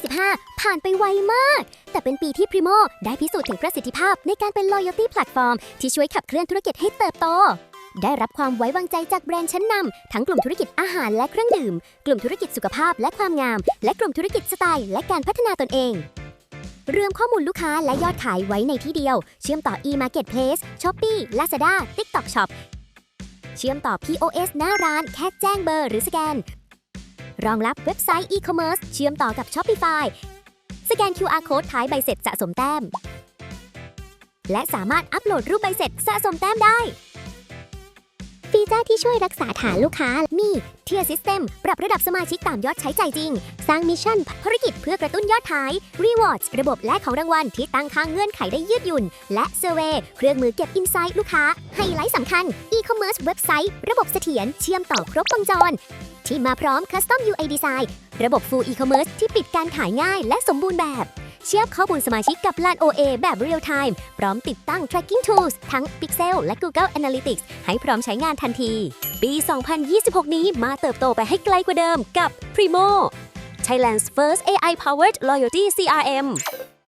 2025 ผ่านไปไวมาก แต่เป็นปีที่ Primo ได้พิสูจน์ถึงประสิทธิภาพในการเป็น loyalty platform ที่ช่วยขับเคลื่อนธุรกิจให้เติบโต ได้รับความไว้วางใจจากแบรนด์ชั้นนำทั้งกลุ่มธุรกิจอาหารและเครื่องดื่ม กลุ่มธุรกิจสุขภาพและความงาม และกลุ่มธุรกิจสไตล์และการพัฒนาตนเองรวมข้อมูลลูกค้าและยอดขายไว้ในที่เดียว เชื่อมต่อ e-marketplace Shopee Lazada TikTok Shop เชื่อมต่อ POS หน้าร้านแค่แจ้งเบอร์หรือสแกน รองรับเว็บไซต์ e-commerce เชื่อมต่อกับ Shopify สแกน QR code ท้ายใบเสร็จสะสมแต้ม และสามารถอัปโหลดรูปใบเสร็จสะสมแต้มได้ ฟีเจอร์ที่ช่วยรักษาฐานลูกค้ามี Tier System ปรับระดับสมาชิกตามยอดใช้ใจจริง สร้างมิชชั่นภารกิจเพื่อกระตุ้นยอดขาย Rewards ระบบแลกของรางวัลที่ตั้งค่างเงื่อนไขได้ยืดหยุ่น และ Survey เครื่องมือเก็บ Insight ลูกค้า ไฮไลท์สำคัญ E-commerce เว็บไซต์ระบบเสถียรเชื่อมต่อครบวงจร ที่มาพร้อม Custom UI Design ระบบ Full E-commerce ที่ปิดการขายง่ายและสมบูรณ์แบบ เชื่อมข้อมูลสมาชิกกับ LAN OA แบบ Real Time พร้อมติดตั้ง Tracking Tools ทั้ง Pixel และ Google Analytics ให้พร้อมใช้งานทันที ปี 2026 นี้มาเติบโตไปให้ไกลกว่าเดิมกับ Primo Thailand's first AI powered loyalty CRM